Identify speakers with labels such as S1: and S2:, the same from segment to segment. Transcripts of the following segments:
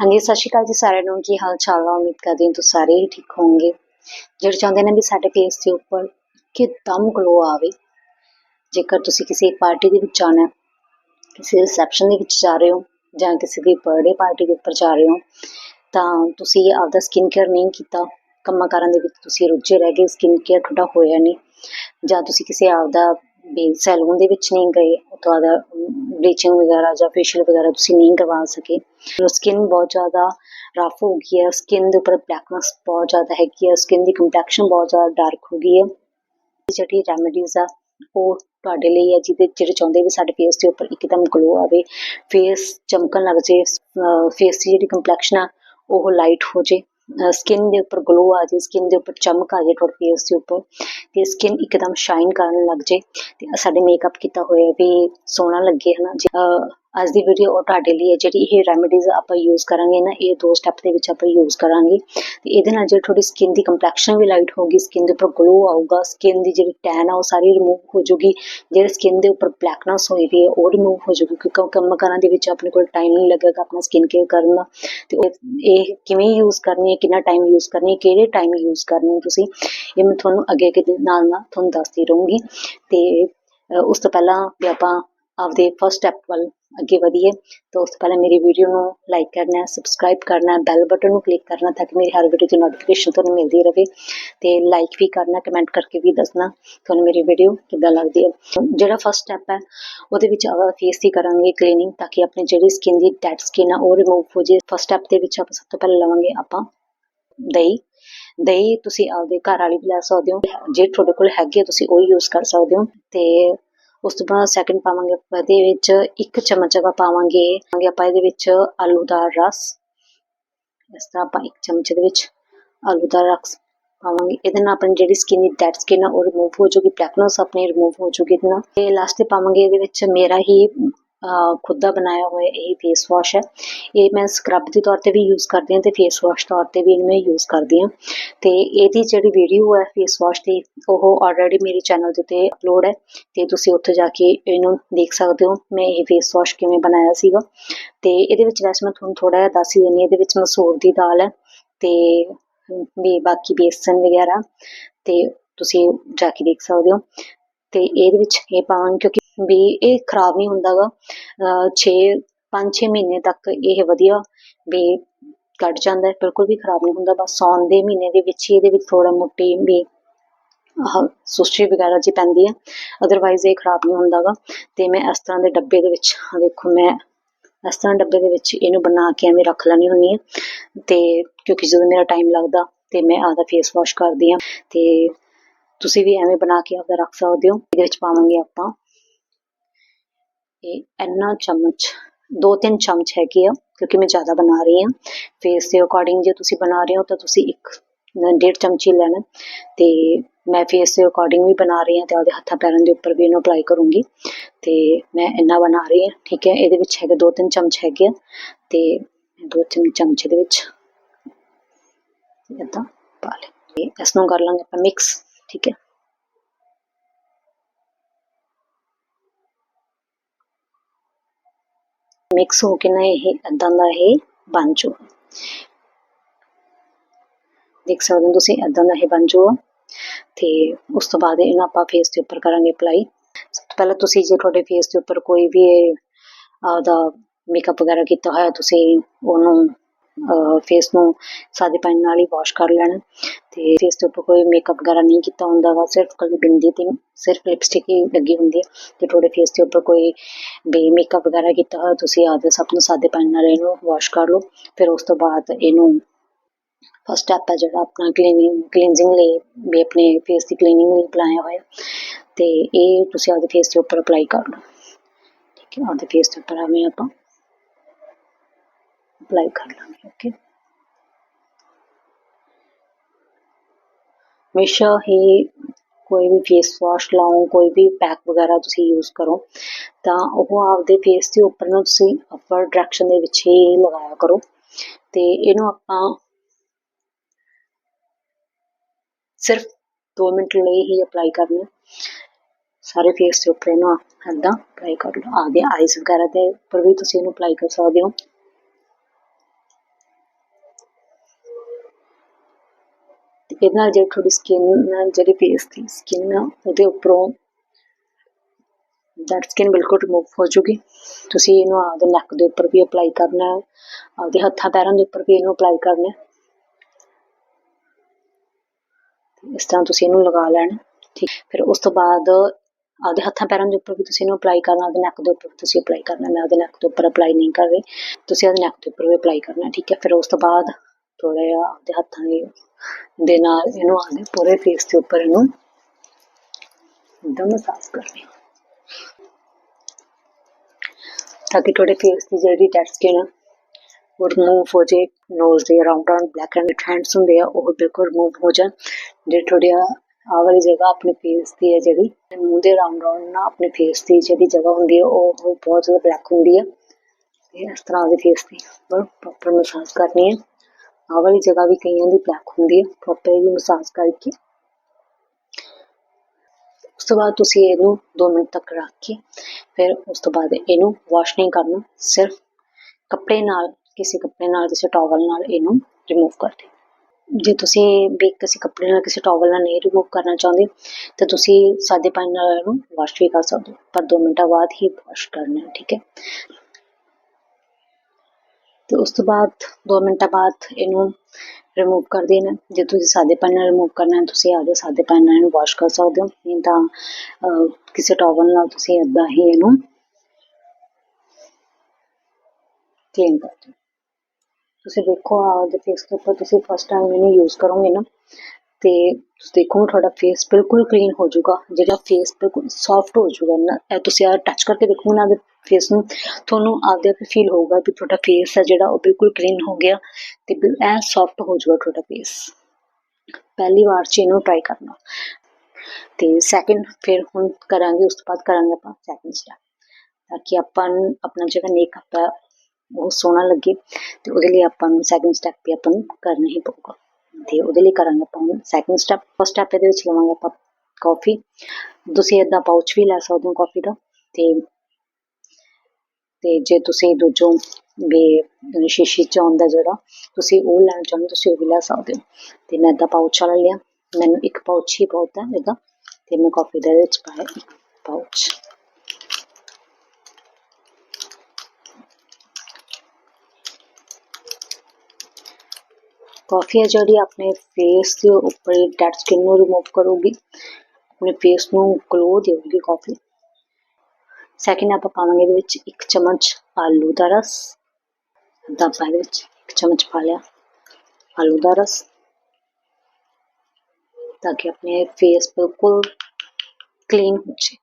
S1: ਹਾਂਜੀ, ਸਤਿ ਸ਼੍ਰੀ ਅਕਾਲ ਜੀ ਸਾਰਿਆਂ ਨੂੰ। ਕੀ ਹਾਲ ਚਾਲ ਆ? ਉਮੀਦ ਕਰਦੀ ਹਾਂ ਤੁਸੀਂ ਸਾਰੇ ਹੀ ਠੀਕ ਹੋਵੋਗੇ। ਜਿਹੜੇ ਚਾਹੁੰਦੇ ਨੇ ਵੀ ਸਾਡੇ ਫੇਸ ਦੇ ਉੱਪਰ ਕਿਤਮ ਗਲੋ ਆਵੇ, ਜੇਕਰ ਤੁਸੀਂ ਕਿਸੇ ਪਾਰਟੀ ਦੇ ਵਿੱਚ ਜਾਣਾ, ਕਿਸੇ ਰਿਸੈਪਸ਼ਨ ਦੇ ਵਿੱਚ ਜਾ ਰਹੇ ਹੋ ਜਾਂ ਕਿਸੇ ਦੀ ਬਰਥਡੇ ਪਾਰਟੀ ਦੇ ਉੱਪਰ ਜਾ ਰਹੇ ਹੋ, ਤਾਂ ਤੁਸੀਂ ਆਪਦਾ ਸਕਿਨ ਕੇਅਰ ਨਹੀਂ ਕੀਤਾ। ਕੰਮਾਂ ਕਾਰਾਂ ਦੇ ਵਿੱਚ ਤੁਸੀਂ ਰੁੱਝੇ ਰਹਿ ਗਏ ਸਕਿਨ ਕੇਅਰ ਤੁਹਾਡਾ ਹੋਇਆ ਨਹੀਂ। ਜਾਂ ਤੁਸੀਂ ਕਿਸੇ ਆਪਦਾ ਵੀ ਸੈਲੂਨ ਦੇ ਵਿੱਚ ਨਹੀਂ ਗਏ ਉੱਥੋਂ ਆਦਾ ਬਲੀਚਿੰਗ ਵਗੈਰਾ ਜਾਂ ਫੇਸ਼ੀਅਲ ਵਗੈਰਾ ਤੁਸੀਂ ਨਹੀਂ ਕਰਵਾ ਸਕੇ। ਸਕਿਨ ਬਹੁਤ ਜ਼ਿਆਦਾ ਰਫ ਹੋ ਗਈ ਹੈ ਸਕਿਨ ਦੇ ਉੱਪਰ ਬਲੈਕਨੈਸ ਬਹੁਤ ਜ਼ਿਆਦਾ ਹੈਗੀ ਹੈ ਸਕਿਨ ਦੀ ਕੰਪਲੈਕਸ਼ਨ ਬਹੁਤ ਜ਼ਿਆਦਾ ਡਾਰਕ ਹੋ ਗਈ ਹੈ। ਜਿਹੜੀ ਰੈਮੇਡੀਜ਼ ਆ, ਉਹ ਤੁਹਾਡੇ ਲਈ ਹੈ, ਜਿਹਦੇ ਜਿਹੜੇ ਚਾਹੁੰਦੇ ਵੀ ਸਾਡੇ ਫੇਸ ਦੇ ਉੱਪਰ ਇੱਕਦਮ ਗਲੋ ਆਵੇ। ਫੇਸ ਚਮਕਣ ਲੱਗ ਜੇ ਫੇਸ ਦੀ ਜਿਹੜੀ ਕੰਪਲੈਕਸ਼ਨ ਆ, ਉਹ ਲਾਈਟ ਹੋ ਜੇ। ਸਕਿਨ ਦੇ ਉੱਪਰ ਗਲੋ ਆ ਜੇ ਸਕਿਨ ਦੇ ਉੱਪਰ ਚਮਕ ਆ ਜੇ ਤੁਹਾਡੇ ਫੇਸ ਦੇ ਉੱਪਰ, ਤੇ ਸਕਿਨ ਇੱਕਦਮ ਸ਼ਾਈਨ ਕਰਨ ਲੱਗ ਜੇ ਤੇ ਸਾਡੇ ਮੇਕਅਪ ਕੀਤਾ ਹੋਇਆ ਵੀ ਸੋਹਣਾ ਲੱਗੇ ਹਨਾ ਅੱਜ ਦੀ ਵੀਡੀਓ ਉਹ ਤੁਹਾਡੇ ਲਈ ਹੈ, ਜਿਹੜੀ ਇਹ ਰੈਮੇਡੀਜ਼ ਆਪਾਂ ਯੂਜ਼ ਕਰਾਂਗੇ ਨਾ, ਇਹ ਦੋ ਸਟੈਪ ਦੇ ਵਿੱਚ ਆਪਾਂ ਯੂਜ਼ ਕਰਾਂਗੇ। ਤੇ ਇਹਦੇ ਨਾਲ ਜਿਹੜੀ ਤੁਹਾਡੀ ਸਕਿਨ ਦੀ ਕੰਪਲੈਕਸ਼ਨ ਵੀ ਲਾਈਟ ਹੋਊਗੀ ਸਕਿਨ ਦੇ ਉੱਪਰ ਗਲੋ ਆਊਗਾ ਸਕਿਨ ਦੀ ਜਿਹੜੀ ਟੈਨ ਆ ਉਹ ਸਾਰੀ ਰਿਮੂਵ ਹੋ ਜਾਊਗੀ। ਜਿਹੜੀ ਸਕਿਨ ਦੇ ਉੱਪਰ ਬਲੈਕਨੈਸ ਹੋਈ ਵੀ ਹੈ, ਉਹ ਰਿਮੂਵ ਹੋ ਜੂਗੀ ਕਿਉਂਕਿ ਕੰਮ ਕਰਾਂ ਦੇ ਵਿੱਚ ਆਪਣੇ ਕੋਲ ਟਾਈਮ ਨਹੀਂ ਲੱਗੇਗਾ ਆਪਣਾ ਸਕਿਨ ਕੇਅਰ ਕਰਨ ਦਾ। ਤੇ ਉਹ- ਇਹ ਕਿਵੇਂ ਯੂਜ਼ ਕਰਨੀ ਹੈ, ਕਿੰਨਾ ਟਾਈਮ ਯੂਜ਼ ਕਰਨੀ ਹੈ, ਕਿਹੜੇ ਟਾਈਮ ਯੂਜ਼ ਕਰਨੀ ਹੈ ਤੁਸੀਂ, ਇਹ ਮੈਂ ਤੁਹਾਨੂੰ ਅੱਗੇ ਅੱਗੇ ਦੇ ਨਾਲ ਨਾਲ ਤੁਹਾਨੂੰ ਦੱਸਦੀ ਰਹੂੰਗੀ। ਤੇ ਉਸ ਤੋਂ ਪਹਿਲਾਂ ਵੀ ਆਪਾਂ ਆਪਦੇ ਫਸਟ ਸਟੈਪ ਵੱਲ ਅੱਗੇ ਵਧੀਏ। ਤਾਂ ਉਸ ਤੋਂ ਪਹਿਲਾਂ ਮੇਰੀ ਵੀਡੀਓ ਨੂੰ ਲਾਈਕ ਕਰਨਾ ਸਬਸਕ੍ਰਾਈਬ ਕਰਨਾ ਬੈਲ ਬਟਨ ਨੂੰ ਕਲਿੱਕ ਕਰਨਾ ਤਾਂ ਕਿ ਮੇਰੀ ਹਰ ਵੀਡੀਓ ਦੀ ਨੋਟੀਫਿਕੇਸ਼ਨ ਤੁਹਾਨੂੰ ਮਿਲਦੀ ਰਹੇ। ਤੇ ਲਾਈਕ ਵੀ ਕਰਨਾ ਕਮੈਂਟ ਕਰਕੇ ਵੀ ਦੱਸਣਾ ਤੁਹਾਨੂੰ ਮੇਰੀ ਵੀਡੀਓ ਕਿੱਦਾਂ ਲੱਗਦੀ ਹੈ। ਜਿਹੜਾ ਫਸਟ ਸਟੈਪ ਹੈ, ਉਹਦੇ ਵਿੱਚ ਆਪਾਂ ਫੇਸ ਦੀ ਕਰਾਂਗੇ ਕਲੀਨਿੰਗ ਤਾਂ ਕਿ ਆਪਣੀ ਜਿਹੜੀ ਸਕਿਨ ਦੀ ਡੈਡ ਸਕਿਨ ਆ, ਉਹ ਰਿਮੂਵ ਹੋ ਜੇ। ਫਸਟ ਸਟੈਪ ਦੇ ਵਿੱਚ ਆਪਾਂ ਸਭ ਤੋਂ ਪਹਿਲਾਂ ਲਵਾਂਗੇ ਆਪਾਂ ਦਹੀਂ। ਦਹੀਂ ਤੁਸੀਂ ਆਪਦੇ ਘਰ ਵਾਲੀ ਵੀ ਲੈ ਸਕਦੇ ਹੋ। ਜੇ ਤੁਹਾਡੇ ਕੋਲ ਹੈਗੀ ਹੈ ਤੁਸੀਂ ਉਹ ਯੂਜ਼ ਕਰ ਸਕਦੇ ਹੋ। ਤੇ ਉਸ ਤੋਂ ਬਾਅਦ ਸੈਕਿੰਡ ਪਾਵਾਂਗੇ ਆਪਾਂ ਇਹਦੇ ਵਿੱਚ ਇੱਕ ਚਮਚ ਆਪਾਂ ਪਾਵਾਂਗੇ ਆਪਾਂ ਇਹਦੇ ਵਿੱਚ ਆਲੂ ਦਾ ਰਸ। ਇਸ ਤਰ੍ਹਾਂ ਆਪਾਂ ਇੱਕ ਚਮਚ ਦੇ ਵਿੱਚ ਆਲੂ ਦਾ ਰਸ ਪਾਵਾਂਗੇ। ਇਹਦੇ ਨਾਲ ਆਪਣੀ ਜਿਹੜੀ ਸਕਿਨ ਦੀ ਡੈਡ ਸਕਿਨ ਆ, ਉਹ ਰਿਮੂਵ ਹੋ ਜਾਊਗੀ ਬਲੈਕਨੈਸ ਆਪਣੀ ਰਿਮੂਵ ਹੋ ਜਾਊਗੀ ਇਹਦੇ ਨਾਲ। ਤੇ ਲਾਸਟ ਤੇ ਪਾਵਾਂਗੇ ਇਹਦੇ ਵਿੱਚ ਮੇਰਾ ਹੀ ਖੁਦ ਦਾ ਬਣਾਇਆ ਹੋਇਆ ਇਹ ਫੇਸ ਵਾਸ਼ ਹੈ। ਇਹ ਮੈਂ ਸਕਰਬ ਦੇ ਤੌਰ ਤੇ ਵੀ ਯੂਜ਼ ਕਰਦੀ ਹਾਂ ਤੇ ਫੇਸ ਵਾਸ਼ ਤੌਰ ਤੇ ਵੀ ਇਹਨੂੰ ਮੈਂ ਯੂਜ਼ ਕਰਦੀ ਹਾਂ। ਤੇ ਇਹਦੀ ਜਿਹੜੀ ਵੀਡੀਓ ਹੈ ਫੇਸ ਵਾਸ਼ ਦੀ, ਉਹ ਆਲਰੇਡੀ ਮੇਰੇ ਚੈਨਲ ਦੇ ਉੱਤੇ ਅਪਲੋਡ ਹੈ ਤੇ ਤੁਸੀਂ ਉੱਥੇ ਜਾ ਕੇ ਇਹਨੂੰ ਦੇਖ ਸਕਦੇ ਹੋ, ਮੈਂ ਇਹ ਫੇਸ ਵਾਸ਼ ਕਿਵੇਂ ਬਣਾਇਆ ਸੀਗਾ। ਤੇ ਇਹਦੇ ਵਿੱਚ ਵੈਸੇ ਮੈਂ ਤੁਹਾਨੂੰ ਥੋੜਾ ਜਿਹਾ ਦੱਸ ਹੀ ਦਿੰਦੀ ਹਾਂ, ਇਹਦੇ ਵਿੱਚ ਮਸੂਰ ਦੀ ਦਾਲ ਹੈ ਤੇ ਵੀ ਬਾਕੀ ਬੇਸਨ ਵਗੈਰਾ ਤੇ ਤੁਸੀਂ ਜਾ ਕੇ ਦੇਖ ਸਕਦੇ ਹੋ। ਤੇ ਇਹਦੇ ਵਿੱਚ ਇਹ ਪਾਵਾਂਗੇ ਕਿਉਂਕਿ ਵੀ ਇਹ ਖਰਾਬ ਨਹੀਂ ਹੁੰਦਾਗਾ। 6 5-6 ਮਹੀਨੇ ਤੱਕ ਇਹ ਵਧੀਆ ਵੀ ਕੱਟ ਜਾਂਦਾ ਬਿਲਕੁਲ ਵੀ ਖਰਾਬ ਨਹੀਂ ਹੁੰਦਾ। ਬਸ ਸੌਣ ਦੇ ਮਹੀਨੇ ਦੇ ਵਿੱਚ ਹੀ ਇਹਦੇ ਵਿੱਚ ਥੋੜਾ ਮੋਟੀ ਵੀ ਸੁਸਤੀ ਵਗੈਰਾ ਜੀ ਪੈਂਦੀ ਹੈ ਅਦਰਵਾਈਜ਼ ਇਹ ਖਰਾਬ ਨਹੀਂ ਹੁੰਦਾਗਾ। ਤੇ ਮੈਂ ਇਸ ਤਰ੍ਹਾਂ ਦੇ ਡੱਬੇ ਦੇ ਵਿੱਚ ਦੇਖੋ ਮੈਂ ਇਸ ਤਰ੍ਹਾਂ ਡੱਬੇ ਦੇ ਵਿੱਚ ਇਹਨੂੰ ਬਣਾ ਕੇ ਐਵੇਂ ਰੱਖ ਲੈਣੀ ਹੁੰਦੀ ਹੈ ਤੇ ਕਿਉਂਕਿ ਜਦੋਂ ਮੇਰਾ ਟਾਈਮ ਲੱਗਦਾ ਤੇ ਮੈਂ ਆਦਾ ਫੇਸ ਵਾਸ਼ ਕਰਦੀ ਹਾਂ ਤੇ ਤੁਸੀਂ ਵੀ ਐਵੇਂ ਬਣਾ ਕੇ ਆਪਦਾ ਰੱਖ ਸਕਦੇ ਹੋ। ਇਹਦੇ ਵਿੱਚ ਪਾਵਾਂਗੇ ਆਪਾਂ। ਇਹ ਇੰਨਾ ਚਮਚ ਦੋ ਤਿੰਨ ਚਮਚ ਹੈਗੇ ਆ, ਕਿਉਂਕਿ ਮੈਂ ਜ਼ਿਆਦਾ ਬਣਾ ਰਹੀ ਹਾਂ। ਫੇਸ ਦੇ ਅਕੋਰਡਿੰਗ ਜੇ ਤੁਸੀਂ ਬਣਾ ਰਹੇ ਹੋ ਤਾਂ ਤੁਸੀਂ ਇੱਕ ਡੇਢ ਚਮਚੀ ਲੈਣਾ। ਤੇ ਮੈਂ ਫੇਸ ਦੇ ਅਕੋਰਡਿੰਗ ਵੀ ਬਣਾ ਰਹੀ ਹਾਂ ਤੇ ਆਪਦੇ ਹੱਥਾਂ ਪੈਰਾਂ ਦੇ ਉੱਪਰ ਵੀ ਇਹਨੂੰ ਅਪਲਾਈ ਕਰੂੰਗੀ। ਤੇ ਮੈਂ ਇੰਨਾ ਬਣਾ ਰਹੀ ਹਾਂ, ਠੀਕ ਹੈ। ਇਹਦੇ ਵਿੱਚ ਹੈਗੇ ਦੋ ਤਿੰਨ ਚਮਚ ਹੈਗੇ ਆ। ਤੇ ਦੋ ਤਿੰਨ ਚਮਚ ਦੇ ਵਿੱਚ, ਇਦਾਂ ਪਾ ਲੈ ਤੇ ਇਸ ਨੂੰ ਕਰ ਲਾਂਗੇ ਆਪਾਂ ਮਿਕਸ ਠੀਕ ਹੈ ਮਿਕਸ ਹੋ ਕੇ ਨਾ ਇਹ ਇਦਾਂ ਦਾ ਇਹ ਬਣ ਜਾਊਗਾ ਦੇਖ ਸਕਦੇ ਹੋ ਤੁਸੀਂ ਇਦਾਂ ਦਾ ਇਹ ਬਣ ਜਾਊਗਾ ਤੇ ਉਸ ਤੋਂ ਬਾਅਦ ਇਹਨੂੰ ਆਪਾਂ ਫੇਸ ਦੇ ਉੱਪਰ ਕਰਾਂਗੇ ਅਪਲਾਈ ਸਭ ਤੋਂ ਪਹਿਲਾਂ ਤੁਸੀਂ ਜੇ ਤੁਹਾਡੇ ਫੇਸ ਦੇ ਉੱਪਰ ਕੋਈ ਵੀ ਇਹ ਆਪਦਾ ਮੇਕਅਪ ਵਗੈਰਾ ਕੀਤਾ ਹੋਇਆ ਤੁਸੀਂ ਉਹਨੂੰ ਫੇਸ ਨੂੰ ਸਾਦੇ ਪਾਣੀ ਨਾਲ ਹੀ ਵਾਸ਼ ਕਰ ਲੈਣਾ। ਤੇ ਫੇਸ ਦੇ ਉੱਪਰ ਕੋਈ ਮੇਕਅਪ ਵਗੈਰਾ ਨਹੀਂ ਕੀਤਾ ਹੁੰਦਾ ਵਾ, ਸਿਰਫ ਕੱਲੀ ਬਿੰਦੀ ਤੇ ਸਿਰਫ ਲਿਪਸਟਿਕ ਹੀ ਲੱਗੀ ਹੁੰਦੀ ਹੈ ਤੇ ਤੁਹਾਡੇ ਫੇਸ ਦੇ ਉੱਪਰ ਕੋਈ ਵੀ ਮੇਕਅਪ ਵਗੈਰਾ ਕੀਤਾ ਹੋਇਆ, ਤੁਸੀਂ ਆਪਦੇ ਸਭ ਨੂੰ ਸਾਦੇ ਪਾਣੀ ਨਾਲ ਇਹਨੂੰ ਵਾਸ਼ ਕਰ ਲਓ। ਫਿਰ ਉਸ ਤੋਂ ਬਾਅਦ ਇਹਨੂੰ ਫਸਟ ਸਟੈਪ ਹੈ ਜਿਹੜਾ ਆਪਣਾ ਕਲੀਨਿੰਗ ਕਲੀਨਜ਼ਿੰਗ ਲਈ ਵੀ ਆਪਣੇ ਫੇਸ ਦੀ ਕਲੀਨਿੰਗ ਲਈ ਅਪਲਾਇਆ ਹੋਇਆ। ਤੇ ਇਹ ਤੁਸੀਂ ਆਪਦੇ ਫੇਸ ਦੇ ਉੱਪਰ ਅਪਲਾਈ ਕਰ ਲਓ। ਠੀਕ ਹੈ, ਆਪਦੇ ਫੇਸ ਦੇ ਉੱਪਰ ਐਵੇਂ ਆਪਾਂ। ਅਪਲਾਈ ਕਰ ਲਾਂਗੇ ਓਕੇ ਹਮੇਸ਼ਾ ਹੀ ਕੋਈ ਵੀ ਫੇਸ ਵਾਸ਼ ਲਾਓ, ਕੋਈ ਵੀ ਪੈਕ ਵਗੈਰਾ ਤੁਸੀਂ ਯੂਜ਼ ਕਰੋ, ਤਾਂ ਉਹ ਆਪਦੇ ਫੇਸ ਦੇ ਉੱਪਰ ਨਾ ਤੁਸੀਂ ਅਪਵਰਡ ਡਾਇਰੈਕਸ਼ਨ ਦੇ ਵਿੱਚ ਹੀ ਲਗਾਇਆ ਕਰੋ, ਤੇ ਇਹਨੂੰ ਆਪਾਂ ਸਿਰਫ 2 ਮਿੰਟ ਲਈ ਹੀ ਅਪਲਾਈ ਕਰਨਾ ਸਾਰੇ ਫੇਸ ਦੇ ਉੱਪਰ ਇਹਨੂੰ ਏਦਾਂ ਅਪਲਾਈ ਕਰ ਲਓ, ਆਪਦੇ ਆਈਜ਼ ਵਗੈਰਾ ਦੇ ਉੱਪਰ ਵੀ ਤੁਸੀਂ ਇਹਨੂੰ ਅਪਲਾਈ ਕਰ ਸਕਦੇ ਹੋ। ਇਹਦੇ ਨਾਲ ਜਿਹੜੀ ਤੁਹਾਡੀ ਸਕਿਨ ਜਿਹੜੀ ਫੇਸ ਦੀ ਸਕਿਨ ਆ, ਉਹਦੇ ਉੱਪਰੋਂ ਡੈਡ ਸਕਿਨ ਬਿਲਕੁਲ ਰਿਮੂਵ ਹੋ ਜੂਗੀ। ਤੁਸੀਂ ਇਹਨੂੰ ਆਪਦੇ ਨੱਕ ਦੇ ਉੱਪਰ ਵੀ ਅਪਲਾਈ ਕਰਨਾ ਹੈ, ਆਪਦੇ ਹੱਥਾਂ ਪੈਰਾਂ ਦੇ ਉੱਪਰ ਵੀ ਇਹਨੂੰ ਅਪਲਾਈ ਕਰਨਾ ਇਸ ਤਰ੍ਹਾਂ ਤੁਸੀਂ ਇਹਨੂੰ ਲਗਾ ਲੈਣਾ, ਠੀਕ। ਫਿਰ ਉਸ ਤੋਂ ਬਾਅਦ ਆਪਦੇ ਹੱਥਾਂ ਪੈਰਾਂ ਦੇ ਉੱਪਰ ਵੀ ਤੁਸੀਂ ਇਹਨੂੰ ਅਪਲਾਈ ਕਰਨਾ, ਆਪਦੇ ਨੱਕ ਦੇ ਉੱਪਰ ਵੀ ਤੁਸੀਂ ਅਪਲਾਈ ਕਰਨਾ। ਮੈਂ ਆਪਦੇ ਨੱਕ ਦੇ ਉੱਪਰ ਅਪਲਾਈ ਨਹੀਂ ਕਰ ਰਹੀ, ਤੁਸੀਂ ਆਪਦੇ ਨੱਕ ਦੇ ਉੱਪਰ ਵੀ ਅਪਲਾਈ ਕਰਨਾ, ਠੀਕ ਹੈ। ਫਿਰ ਉਸ ਤੋਂ ਬਾਅਦ ਥੋੜਾ ਜਿਹਾ ਆਪਣੇ ਹੱਥਾਂ ਦੇ ਦੇ ਨਾਲ ਇਹਨੂੰ ਆਪਦੇ ਪੂਰੇ ਫੇਸ ਦੇ ਉੱਪਰ ਇਹਨੂੰ ਦਮ ਮਸਾਜ ਕਰਨੀ ਤਾਂ ਕਿ ਤੁਹਾਡੇ ਫੇਸ ਦੀ ਜਿਹੜੀ ਡੈਡ ਸਕਿਨ ਉਹ ਰਿਮੂਵ ਹੋ ਜੇ ਨੋਜ਼ ਦੇ around around black and heads ਹੁੰਦੇ ਆ, ਉਹ ਬਿਲਕੁਲ ਰਿਮੂਵ ਹੋ ਜਾਣ। ਜੇ ਤੁਹਾਡੇ ਆਹ ਵਾਲੀ ਜਗ੍ਹਾ ਆਪਣੇ ਫੇਸ ਦੀ ਹੈ ਜਿਹੜੀ, ਮੂੰਹ ਦੇ ਅਰਾਊਂਡ ਅਰਾਊਂਡ ਨਾ ਆਪਣੇ ਫੇਸ ਦੀ ਜਿਹੜੀ ਜਗ੍ਹਾ ਹੁੰਦੀ ਹੈ ਉਹ ਬਹੁਤ ਜ਼ਿਆਦਾ ਬਲੈਕ ਹੁੰਦੀ ਹੈ ਤੇ ਇਸ ਤਰ੍ਹਾਂ ਦੇ ਫੇਸ ਦੀ ਪ੍ਰੋਪਰ ਮਸਾਜ ਕਰਨੀ ਹੈ ਆਹ ਵਾਲੀ ਜਗ੍ਹਾ ਵੀ ਕਈਆਂ ਦੀ ਬਲੈਕ ਹੁੰਦੀ ਹੈ ਪ੍ਰੋਪਰ ਇਹਦੀ ਮਸਾਜ ਕਰਕੇ। ਉਸ ਤੋਂ ਬਾਅਦ ਤੁਸੀਂ ਇਹਨੂੰ 2 ਮਿੰਟ ਤੱਕ ਰੱਖ ਕੇ, ਫਿਰ ਉਸ ਤੋਂ ਬਾਅਦ ਇਹਨੂੰ ਵਾਸ਼ ਨਹੀਂ ਕਰਨਾ, ਸਿਰਫ ਕੱਪੜੇ ਨਾਲ, ਕਿਸੇ ਕੱਪੜੇ ਨਾਲ, ਕਿਸੇ ਟਾਵਲ ਨਾਲ ਇਹਨੂੰ ਰਿਮੂਵ ਕਰ ਦਿਓ। ਜੇ ਤੁਸੀਂ ਵੀ ਕਿਸੇ ਕੱਪੜੇ ਨਾਲ, ਕਿਸੇ ਟਾਵਲ ਨਾਲ ਨਹੀਂ ਰਿਮੂਵ ਕਰਨਾ ਚਾਹੁੰਦੇ, ਤਾਂ ਤੁਸੀਂ ਸਾਦੇ ਪਾਣੀ ਨਾਲ ਇਹਨੂੰ ਵਾਸ਼ ਵੀ ਕਰ ਸਕਦੇ ਹੋ, ਪਰ 2 ਮਿੰਟਾਂ ਬਾਅਦ ਹੀ ਵਾਸ਼ ਕਰਨਾ, ਠੀਕ ਹੈ? ਤੇ ਉਸ ਤੋਂ ਬਾਅਦ 2 ਮਿੰਟਾਂ ਬਾਅਦ ਇਹਨੂੰ ਰਿਮੂਵ ਕਰ ਦੇਣਾ। ਜੇ ਤੁਸੀਂ ਸਾਦੇ ਪਾਣੀ ਨਾਲ ਰਿਮੂਵ ਕਰਨਾ ਹੈ, ਤੁਸੀਂ ਆਪਦੇ ਸਾਦੇ ਪਾਣੀ ਨਾਲ ਇਹਨੂੰ ਵਾਸ਼ ਕਰ ਸਕਦੇ ਹੋ। ਨਹੀਂ ਤਾਂ ਕਿਸੇ ਟਾਵਲ ਨਾਲ ਤੁਸੀਂ ਏਦਾਂ ਹੀ ਇਹਨੂੰ ਕਲੀਨ ਕਰ ਦਿਓ। ਤੁਸੀਂ ਦੇਖੋ, ਆਪਦੇ ਫੇਸ ਦੇ ਉੱਪਰ ਤੁਸੀਂ ਫਸਟ ਟਾਈਮ ਇਹਨੂੰ ਯੂਜ਼ ਕਰੋਗੇ ਨਾ, ਤੇ ਤੁਸੀਂ ਦੇਖੋਗੇ ਤੁਹਾਡਾ ਫੇਸ ਬਿਲਕੁਲ ਕਲੀਨ ਹੋ ਜਾਊਗਾ। ਜਿਹੜਾ ਫੇਸ ਬਿਲਕੁਲ ਸੌਫਟ ਹੋ ਜਾਊਗਾ ਨਾ ਤੁਸੀਂ ਆ ਟੱਚ ਕਰਕੇ ਦੇਖੋਗੇ ਨਾ ਫੇਸ ਨੂੰ, ਤੁਹਾਨੂੰ ਆਪਦੇ ਆਪ ਫੀਲ ਹੋਊਗਾ ਵੀ ਤੁਹਾਡਾ ਫੇਸ ਹੈ ਜਿਹੜਾ, ਉਹ ਬਿਲਕੁਲ ਕਲੀਨ ਹੋ ਗਿਆ ਤੇ ਐ ਸੌਫਟ ਹੋ ਜਾਊਗਾ ਤੁਹਾਡਾ ਫੇਸ ਪਹਿਲੀ ਵਾਰ ਚ ਇਹਨੂੰ ਟਰਾਈ ਕਰਨਾ। ਤੇ ਸੈਕਿੰਡ ਫਿਰ ਹੁਣ ਕਰਾਂਗੇ, ਉਸ ਤੋਂ ਬਾਅਦ ਕਰਾਂਗੇ ਆਪਾਂ ਸੈਕਿੰਡ ਸਟੈਪ ਤਾਂ ਕਿ ਆਪਾਂ ਆਪਣਾ ਜਿਹੜਾ ਮੇਕਅਪ ਹੈ, ਉਹ ਸੋਹਣਾ ਲੱਗੇ ਤੇ ਉਹਦੇ ਲਈ ਆਪਾਂ ਨੂੰ ਸੈਕਿੰਡ ਸਟੈਪ ਵੀ ਆਪਾਂ ਨੂੰ ਕਰਨਾ ਹੀ ਪਊਗਾ। ਤੇ ਉਹਦੇ ਲਈ ਕਰਾਂਗੇ ਆਪਾਂ ਸੈਕਿੰਡ ਸਟੈਪ ਫਸਟ ਸਟੈਪ ਇਹਦੇ ਵਿੱਚ ਲਵਾਂਗੇ ਆਪਾਂ ਕਾਫੀ ਤੁਸੀਂ ਏਦਾਂ ਪਾਊਚ ਵੀ ਲੈ ਸਕਦੇ ਹੋ ਕਾਫੀ ਦਾ ਤੇ ਤੇ ਜੇ ਤੁਸੀਂ ਦੂਜੋਂ ਵੀ ਸ਼ੀਸ਼ੀ ਚ ਆਉਂਦਾ ਜਿਹੜਾ ਤੁਸੀਂ ਉਹ ਲੈਣਾ ਚਾਹੁੰਦੇ ਹੋ, ਤੁਸੀਂ ਉਹ ਵੀ ਲੈ ਸਕਦੇ ਹੋ। ਤੇ ਮੈਂ ਏਦਾਂ ਪਾਊਚ ਵਾਲਾ ਲਿਆ। ਮੈਨੂੰ ਇੱਕ ਪਾਊਚ ਹੀ ਬਹੁਤ ਹੈ ਇਹਦਾ। ਤੇ ਮੈਂ ਕਾਫੀ ਦੇ ਵਿੱਚ ਪਾਇਆ ਇੱਕ ਪਾਊਚ ਕਾਫੀ ਹੈ ਜਿਹੜੀ ਆਪਣੇ ਫੇਸ ਦੇ ਉੱਪਰ ਡੈਡ ਸਕਿਨ ਨੂੰ ਰਿਮੂਵ ਕਰੂਗੀ। ਆਪਣੇ ਫੇਸ ਨੂੰ ਗਲੋ ਦੇਊਗੀ ਕਾਫੀ ਸੈਕਿੰਡ ਆਪਾਂ ਪਾਵਾਂਗੇ ਇਹਦੇ ਵਿੱਚ ਇੱਕ ਚਮਚ ਆਲੂ ਦਾ ਰਸ। ਅੱਧਾ ਆਪਾਂ ਇਹਦੇ ਵਿੱਚ ਇੱਕ ਚਮਚ ਪਾ ਲਿਆ। ਆਲੂ ਦਾ ਰਸ। ਤਾਂ ਕਿ ਆਪਣੇ ਫੇਸ ਬਿਲਕੁਲ ਕਲੀਨ ਹੋ ਜਾਏ।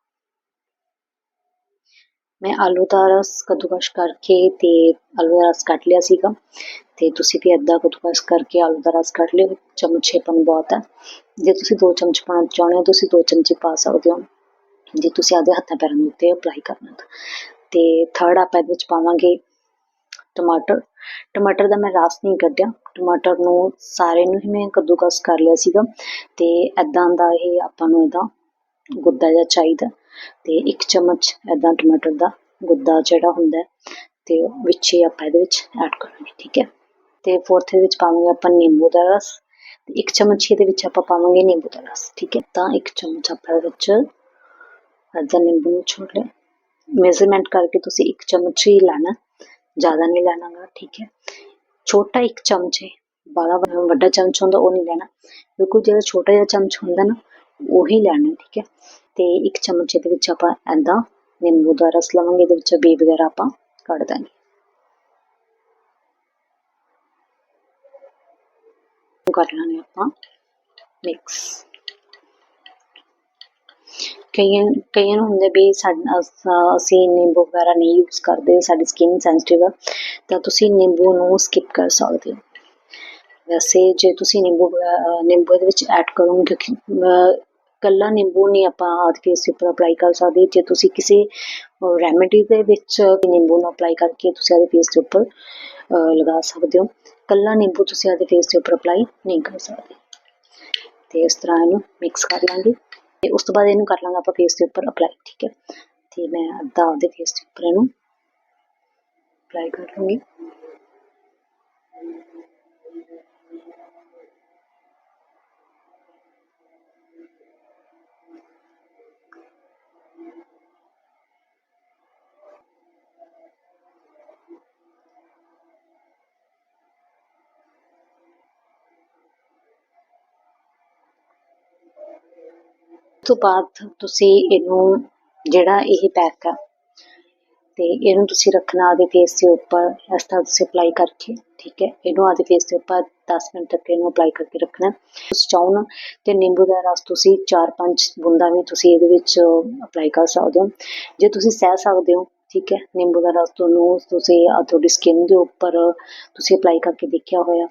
S1: ਮੈਂ ਆਲੂ ਦਾ ਰਸ ਕਦੂਕਸ਼ ਕਰਕੇ ਤੇ ਆਲੂ ਦਾ ਰਸ ਕੱਟ ਲਿਆ ਸੀਗਾ। ਤੇ ਤੁਸੀਂ ਵੀ ਅੱਧਾ ਕਦੂਕਸ਼ ਕਰਕੇ ਆਲੂ ਦਾ ਰਸ ਕੱਢ ਲਿਓ। ਚਮਚ ਛੇ ਪਾਉਣਾ ਬਹੁਤ ਹੈ ਜੇ ਤੁਸੀਂ ਦੋ ਚਮਚ ਪਾਉਣਾ ਚਾਹੁੰਦੇ ਹੋ, ਤੁਸੀਂ ਦੋ ਚਮਚੇ ਪਾ ਸਕਦੇ ਹੋ। ਜੇ ਤੁਸੀਂ ਆਪਦੇ ਹੱਥਾਂ ਪੈਰਾਂ ਦੇ ਉੱਤੇ ਅਪਲਾਈ ਕਰਨਾ ਤਾਂ। ਤੇ ਥਰਡ ਆਪਾਂ ਇਹਦੇ ਵਿੱਚ ਪਾਵਾਂਗੇ ਟਮਾਟਰ। ਟਮਾਟਰ ਦਾ ਮੈਂ ਰਸ ਨਹੀਂ ਕੱਢਿਆ। ਟਮਾਟਰ ਨੂੰ ਸਾਰੇ ਨੂੰ ਹੀ ਮੈਂ ਕੱਦੂਕਸ ਕਰ ਲਿਆ ਸੀਗਾ। ਤੇ ਐਦਾਂ ਦਾ ਇਹ ਆਪਾਂ ਨੂੰ ਇਹਦਾ ਗੁੱਦਾ ਜਿਹਾ ਚਾਹੀਦਾ। ਤੇ ਇੱਕ ਚਮਚ ਐਦਾਂ ਟਮਾਟਰ ਦਾ ਗੁੱਦਾ ਜਿਹੜਾ ਹੁੰਦਾ ਤੇ ਵਿੱਚ ਹੀ ਆਪਾਂ ਇਹਦੇ ਵਿੱਚ ਐਡ ਕਰਾਂਗੇ, ਠੀਕ ਹੈ? ਤੇ ਫੋਰਥ ਦੇ ਵਿੱਚ ਪਾਵਾਂਗੇ ਆਪਾਂ ਨਿੰਬੂ ਦਾ ਰਸ। ਇੱਕ ਚਮਚ ਇਹਦੇ ਵਿੱਚ ਆਪਾਂ ਪਾਵਾਂਗੇ ਨਿੰਬੂ ਦਾ ਰਸ, ਠੀਕ ਹੈ? ਤਾਂ ਇੱਕ ਚਮਚ ਆਪਾਂ ਇਹਦੇ ਵਿੱਚ ਅੱਧਾ ਨਿੰਬੂ ਨੂੰ ਲਿਆ। ਮੇਜ਼ਰਮੈਂਟ ਕਰਕੇ ਤੁਸੀਂ ਇੱਕ ਚਮਚ ਹੀ ਲੈਣਾ। ਜ਼ਿਆਦਾ ਨਹੀਂ ਲੈਣਾਗਾ, ਠੀਕ ਹੈ। ਛੋਟਾ ਇੱਕ ਚਮਚ ਹੈ। ਬੜਾ ਵੱਡਾ ਚਮਚ ਹੁੰਦਾ, ਉਹ ਨਹੀਂ ਲੈਣਾ। ਬਿਲਕੁਲ ਜਿਹੜਾ ਛੋਟਾ ਜਿਹਾ ਚਮਚ ਹੁੰਦਾ ਨਾ, ਉਹੀ ਲੈਣਾ, ਠੀਕ ਹੈ। ਤੇ ਇੱਕ ਚਮਚ ਇਹਦੇ ਵਿੱਚ ਆਪਾਂ ਐਦਾਂ ਨਿੰਬੂ ਦਾ ਰਸ ਲਵਾਂਗੇ, ਇਹਦੇ ਵਿੱਚ ਬੀ ਵਗੈਰਾ ਆਪਾਂ ਕੱਢ ਦਾਂਗੇ। ਕਰ ਲੈਣੇ ਆਪਾਂ। ਮਿਕਸ ਕਈਆਂ ਕਈਆਂ ਨੂੰ ਹੁੰਦੇ ਵੀ ਸਾਡਾ ਅਸੀਂ ਨਿੰਬੂ ਵਗੈਰਾ ਨਹੀਂ ਯੂਜ਼ ਕਰਦੇ ਸਾਡੀ ਸਕਿਨ ਸੈਂਸਿਟਿਵ ਆ ਤਾਂ ਤੁਸੀਂ ਨਿੰਬੂ ਨੂੰ ਸਕਿਪ ਕਰ ਸਕਦੇ ਹੋ। ਵੈਸੇ ਜੇ ਤੁਸੀਂ ਨਿੰਬੂ ਵਗੈ- ਨਿੰਬੂ ਇਹਦੇ ਵਿੱਚ ਐਡ ਕਰੋਗੇ ਕਿਉਂਕਿ ਅਹ, ਕੱਲਾ ਨਿੰਬੂ ਨਹੀਂ ਆਪਾਂ ਆਦ ਫੇਸ ਦੇ ਉੱਪਰ ਅਪਲਾਈ ਕਰ ਸਕਦੇ। ਜੇ ਤੁਸੀਂ ਕਿਸੇ ਰੈਮੇਡੀ ਦੇ ਵਿੱਚ ਨਿੰਬੂ ਨੂੰ ਅਪਲਾਈ ਕਰਕੇ ਤੁਸੀਂ ਆਦੇ ਫੇਸ ਦੇ ਉੱਪਰ ਲਗਾ ਸਕਦੇ ਹੋ। ਕੱਲਾ ਨਿੰਬੂ ਤੁਸੀਂ ਆਦੇ ਫੇਸ ਦੇ ਉੱਪਰ ਅਪਲਾਈ ਨਹੀਂ ਕਰ ਸਕਦੇ। ਤੇ ਇਸ ਤਰ੍ਹਾਂ ਇਹਨੂੰ ਮਿਕਸ ਕਰ ਲਾਂਗੇ। ਤੇ ਉਸ ਤੋਂ ਬਾਅਦ ਇਹਨੂੰ ਕਰ ਲਾਂਗੇ ਆਪਾਂ ਫੇਸ ਦੇ ਉੱਪਰ ਅਪਲਾਈ ਠੀਕ ਹੈ? ਤੇ ਮੈਂ ਅੱਧਾ ਆਪਦੇ ਫੇਸ ਦੇ ਉੱਪਰ ਇਹਨੂੰ ਅਪਲਾਈ ਕਰ ਲੂੰਗੀ। ਤੋਂ ਬਾਅਦ ਤੁਸੀਂ ਇਹਨੂੰ ਜਿਹੜਾ ਇਹ ਪੈਕ ਆ, ਤੇ ਇਹਨੂੰ ਤੁਸੀਂ ਰੱਖਣਾ ਆਦੇ ਫੇਸ ਦੇ ਉੱਪਰ, ਇਸ ਤਰ੍ਹਾਂ ਤੁਸੀਂ ਅਪਲਾਈ ਕਰਕੇ, ਠੀਕ ਹੈ? ਇਹਨੂੰ ਆਦੇ ਫੇਸ ਦੇ ਉੱਪਰ 10 ਮਿੰਟ ਤੱਕ ਇਹਨੂੰ ਅਪਲਾਈ ਕਰਕੇ ਰੱਖਣਾ। ਤੁਸੀਂ ਚਾਹੋ ਨਾ ਤੇ ਨਿੰਬੂ ਦਾ ਰਸ ਤੁਸੀਂ 4-5 ਬੂੰਦਾਂ ਵੀ ਤੁਸੀਂ ਇਹਦੇ ਵਿੱਚ ਅਪਲਾਈ ਕਰ ਸਕਦੇ ਹੋ। ਜੇ ਤੁਸੀਂ ਸਹਿ ਸਕਦੇ ਹੋ, ਠੀਕ ਹੈ? ਨਿੰਬੂ ਦਾ ਰਸ ਤੁਹਾਨੂੰ, ਤੁਸੀਂ ਤੁਹਾਡੀ ਸਕਿਨ ਦੇ ਉੱਪਰ ਤੁਸੀਂ ਅਪਲਾਈ ਕਰਕੇ ਦੇਖਿਆ ਹੋਇਆ।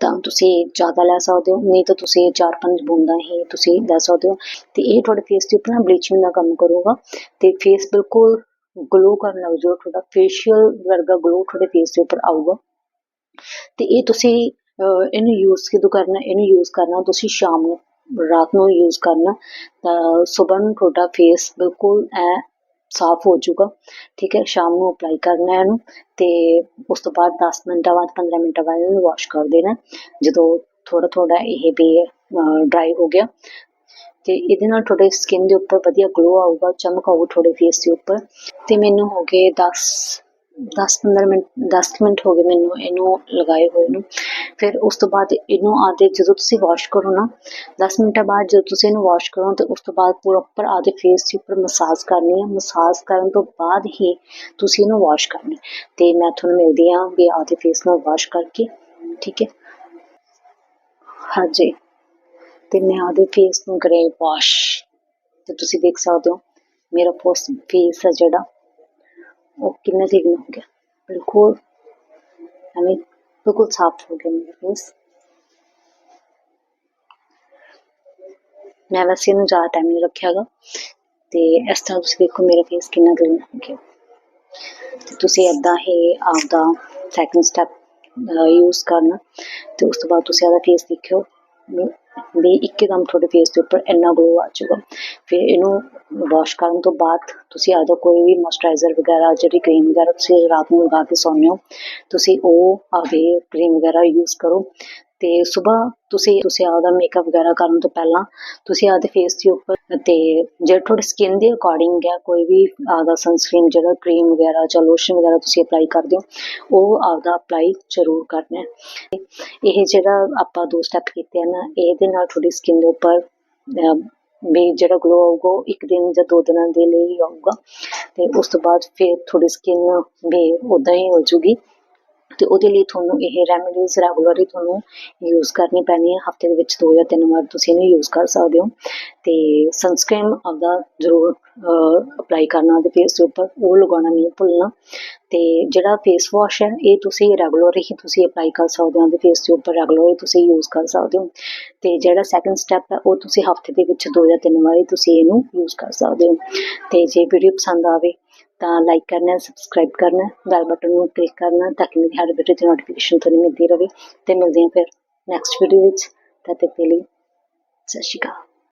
S1: ਤਾਂ ਤੁਸੀਂ ਜ਼ਿਆਦਾ ਲੈ ਸਕਦੇ ਹੋ। ਨਹੀਂ ਤਾਂ ਤੁਸੀਂ 4-5 ਬੂੰਦਾਂ ਹੀ ਤੁਸੀਂ ਲੈ ਸਕਦੇ ਹੋ। ਤੇ ਇਹ ਤੁਹਾਡੇ ਫੇਸ ਦੇ ਉੱਪਰ ਨਾ ਬਲੀਚਿੰਗ ਦਾ ਕੰਮ ਕਰੂਗਾ। ਤੇ ਫੇਸ ਬਿਲਕੁਲ ਗਲੋ ਕਰਨ ਲੱਗ ਜਾਓ। ਤੁਹਾਡਾ ਫੇਸ਼ੀਅਲ ਵਰਗਾ ਗਲੋ ਤੁਹਾਡੇ ਫੇਸ ਦੇ ਉੱਪਰ ਆਊਗਾ। ਤੇ ਇਹ ਤੁਸੀਂ ਇਹਨੂੰ ਯੂਜ਼ ਕਿਦੋਂ ਕਰਨਾ? ਇਹਨੂੰ ਯੂਜ਼ ਕਰਨਾ, ਤੁਸੀਂ ਸ਼ਾਮ ਨੂੰ, ਰਾਤ ਨੂੰ ਯੂਜ਼ ਕਰਨਾ। ਤਾਂ ਸਵੇਰ ਨੂੰ ਤੁਹਾਡਾ ਫੇਸ ਬਿਲਕੁਲ ਐ ਸਾਫ਼ ਹੋ ਜਾਊਗਾ। ਠੀਕ ਹੈ, ਸ਼ਾਮ ਨੂੰ ਅਪਲਾਈ ਕਰਨਾ ਹੈ ਇਹਨੂੰ ਤੇ ਉਸ ਤੋਂ ਬਾਅਦ 10 ਮਿੰਟਾਂ ਬਾਅਦ 15 ਮਿੰਟਾਂ ਬਾਅਦ ਇਹਨੂੰ ਵਾਸ਼ ਕਰ ਦੇਣਾ ਜਦੋਂ ਥੋੜਾ ਥੋੜਾ ਇਹ ਵੀ ਡਰਾਈ ਹੋ ਗਿਆ ਤੇ ਇਹਦੇ ਨਾਲ ਤੁਹਾਡੇ ਸਕਿਨ ਦੇ ਉੱਪਰ ਵਧੀਆ ਗਲੋ ਆਊਗਾ, ਚਮਕ ਆਊਗਾ ਤੁਹਾਡੇ ਫੇਸ ਦੇ ਉੱਪਰ। ਤੇ ਮੈਨੂੰ ਹੋ ਗਏ 10 10-15 ਮਿੰਟ 10 ਮਿੰਟ ਹੋ ਗਏ ਮੈਨੂੰ ਇਹਨੂੰ ਲਗਾਏ ਹੋਏ ਨੂੰ। ਫਿਰ ਉਸ ਤੋਂ ਬਾਅਦ ਇਹਨੂੰ ਆਦੇ ਜਦੋਂ ਤੁਸੀਂ ਵਾਸ਼ ਕਰੋ ਨਾ 10 ਮਿੰਟਾਂ ਬਾਅਦ ਜਦੋਂ ਤੁਸੀਂ ਇਹਨੂੰ ਵਾਸ਼ ਕਰੋ ਤੇ ਉਸ ਤੋਂ ਬਾਅਦ ਪ੍ਰੋਪਰ ਆਦੇ ਫੇਸ ਦੇ ਉੱਪਰ ਮਸਾਜ ਕਰਨੀ ਹੈ ਮਸਾਜ ਕਰਨ ਤੋਂ ਬਾਅਦ ਹੀ ਤੁਸੀਂ ਇਹਨੂੰ ਵਾਸ਼ ਕਰਨਾ। ਤੇ ਮੈਂ ਤੁਹਾਨੂੰ ਮਿਲਦੀ ਹਾਂ ਵੀ ਆਦੇ ਫੇਸ ਨੂੰ ਵਾਸ਼ ਕਰਕੇ, ਠੀਕ ਹੈ? ਹਾਂਜੀ। ਤੇ ਮੈਂ ਆਦੇ ਫੇਸ ਨੂੰ ਕਰੇ ਵਾਸ਼, ਤੇ ਤੁਸੀਂ ਦੇਖ ਸਕਦੇ ਹੋ, ਮੇਰਾ ਫੇਸ ਹੈ ਜਿਹੜਾ। ਉਹ ਕਿੰਨਾ ਸਿਗਨ ਹੋ ਗਿਆ। ਬਿਲਕੁਲ। ਐਵੇਂ ਬਿਲਕੁਲ ਸਾਫ਼ ਹੋ ਗਿਆ ਮੇਰਾ ਫੇਸ ਮੈਂ ਵੈਸੇ ਇਹਨੂੰ ਜ਼ਿਆਦਾ ਟਾਈਮ ਨਹੀਂ ਰੱਖਿਆਗਾ। ਤੇ ਇਸ ਤਰ੍ਹਾਂ ਤੁਸੀਂ ਦੇਖੋ ਮੇਰਾ ਫੇਸ ਕਿੰਨਾ ਗਲੋ ਹੋ ਗਿਆ। ਤੇ ਤੁਸੀਂ ਏਦਾਂ ਹੀ ਆਪਦਾ ਸੈਕੰਡ ਸਟੈਪ ਯੂਜ਼ ਕਰਨਾ। ਤੇ ਉਸ ਤੋਂ ਬਾਅਦ ਤੁਸੀਂ ਆਪਦਾ ਫੇਸ ਦੇਖਿਓ। ਵੀ- ਇੱਕਦਮ ਤੁਹਾਡੇ ਫੇਸ ਦੇ ਉੱਪਰ ਇੰਨਾ ਗਲੋ ਆ ਜਾਊਗਾ। ਫਿਰ ਇਹਨੂੰ ਵਾਸ਼ ਕਰਨ ਤੋਂ ਬਾਅਦ ਤੁਸੀਂ ਆਪਦਾ ਕੋਈ ਵੀ ਮੋਇਸਚਰਾਈਜ਼ਰ ਵਗੈਰਾ ਜਿਹੜੀ ਕਰੀਮ ਵਗੈਰਾ ਤੁਸੀਂ ਰਾਤ ਨੂੰ ਲਗਾ ਕੇ ਸੌਂਦੇ ਹੋ, ਤੁਸੀਂ ਉਹ ਆਪਦੇ ਕਰੀਮ ਵਗੈਰਾ ਯੂਜ਼ ਕਰੋ। ਤੇ ਸਵੇਰ ਤੁਸੀਂ ਤੁਸੀਂ ਆਪਦਾ ਮੇਕਅਪ ਵਗੈਰਾ ਕਰਨ ਤੋਂ ਪਹਿਲਾਂ ਤੁਸੀਂ ਆਪਦੇ ਫੇਸ ਦੇ ਉੱਪਰ ਅਤੇ ਜਿਹੜਾ ਤੁਹਾਡੀ ਸਕਿਨ ਦੇ ਅਕੋਰਡਿੰਗ ਹੈ, ਕੋਈ ਵੀ ਆਪਦਾ ਸਨਸਕ੍ਰੀਨ ਜਿਹੜਾ ਕਰੀਮ ਵਗੈਰਾ ਜਾਂ ਲੋਸ਼ਨ ਵਗੈਰਾ ਤੁਸੀਂ ਅਪਲਾਈ ਕਰਦੇ ਹੋ, ਉਹ ਆਪਦਾ ਅਪਲਾਈ ਜ਼ਰੂਰ ਕਰਨਾ ਇਹ ਜਿਹੜਾ ਆਪਾਂ ਦੋ ਸਟੈਪ ਕੀਤੇ ਆ ਨਾ, ਇਹਦੇ ਨਾਲ ਤੁਹਾਡੀ ਸਕਿਨ ਦੇ ਉੱਪਰ ਵੀ ਜਿਹੜਾ ਗਲੋ ਆਊਗਾ, ਉਹ ਇੱਕ ਦਿਨ ਜਾਂ ਦੋ ਦਿਨਾਂ ਦੇ ਲਈ ਆਊਗਾ। ਤੇ ਉਸ ਤੋਂ ਬਾਅਦ ਫਿਰ ਤੁਹਾਡੀ ਸਕਿਨ ਵੀ ਉਦਾਂ ਹੀ ਹੋ ਜੂਗੀ। ਤੇ ਉਹਦੇ ਲਈ ਤੁਹਾਨੂੰ ਇਹ ਰੈਮੇਡੀਜ਼ ਰੈਗੂਲਰਲੀ ਤੁਹਾਨੂੰ ਯੂਜ਼ ਕਰਨੀ ਪੈਣੀ ਹੈ। ਹਫ਼ਤੇ ਦੇ ਵਿੱਚ ਦੋ ਜਾਂ ਤਿੰਨ ਵਾਰ ਤੁਸੀਂ ਇਹਨੂੰ ਯੂਜ਼ ਕਰ ਸਕਦੇ ਹੋ। ਤੇ ਸਨਸਕ੍ਰੀਨ ਆਪਦਾ ਜ਼ਰੂਰ ਅਪਲਾਈ ਕਰਨਾ ਤੇ ਫੇਸ ਦੇ ਉੱਪਰ ਉਹ ਲਗਾਉਣਾ ਨਹੀਂ, ਭੁੱਲਣਾ। ਤੇ ਜਿਹੜਾ ਫੇਸ ਵਾਸ਼ ਹੈ, ਇਹ ਤੁਸੀਂ ਰੈਗੂਲਰ ਹੀ ਤੁਸੀਂ ਅਪਲਾਈ ਕਰ ਸਕਦੇ ਹੋ ਤੇ ਫੇਸ ਦੇ ਉੱਪਰ ਰੈਗੂਲਰ ਤੁਸੀਂ ਯੂਜ਼ ਕਰ ਸਕਦੇ ਹੋ। ਤੇ ਜਿਹੜਾ ਸੈਕੰਡ ਸਟੈਪ ਹੈ, ਉਹ ਤੁਸੀਂ ਹਫ਼ਤੇ ਦੇ ਵਿੱਚ ਦੋ ਜਾਂ ਤਿੰਨ ਵਾਰੀ ਤੁਸੀਂ ਇਹਨੂੰ ਯੂਜ਼ ਕਰ ਸਕਦੇ ਹੋ। ਤੇ ਜੇ ਵੀਡੀਓ ਪਸੰਦ ਆਵੇ ਤਾਂ ਲਾਈਕ ਕਰਨਾ ਸਬਸਕ੍ਰਾਈਬ ਕਰਨਾ ਬੈਲ ਬਟਨ ਨੂੰ ਕਲਿੱਕ ਕਰਨਾ ਤਾਂ ਕਿ ਮੇਰੀ ਹਰ ਵੀਡੀਓ ਦੀ ਨੋਟੀਫਿਕੇਸ਼ਨ ਤੁਹਾਨੂੰ ਮਿਲਦੀ ਰਹੇ ਤੇ ਮਿਲਦੇ ਹਾਂ ਫਿਰ ਨੈਕਸਟ ਵੀਡੀਓ ਵਿੱਚ, ਤਦ ਤੱਕ ਲਈ ਸਤਿ ਸ਼੍ਰੀ ਅਕਾਲ।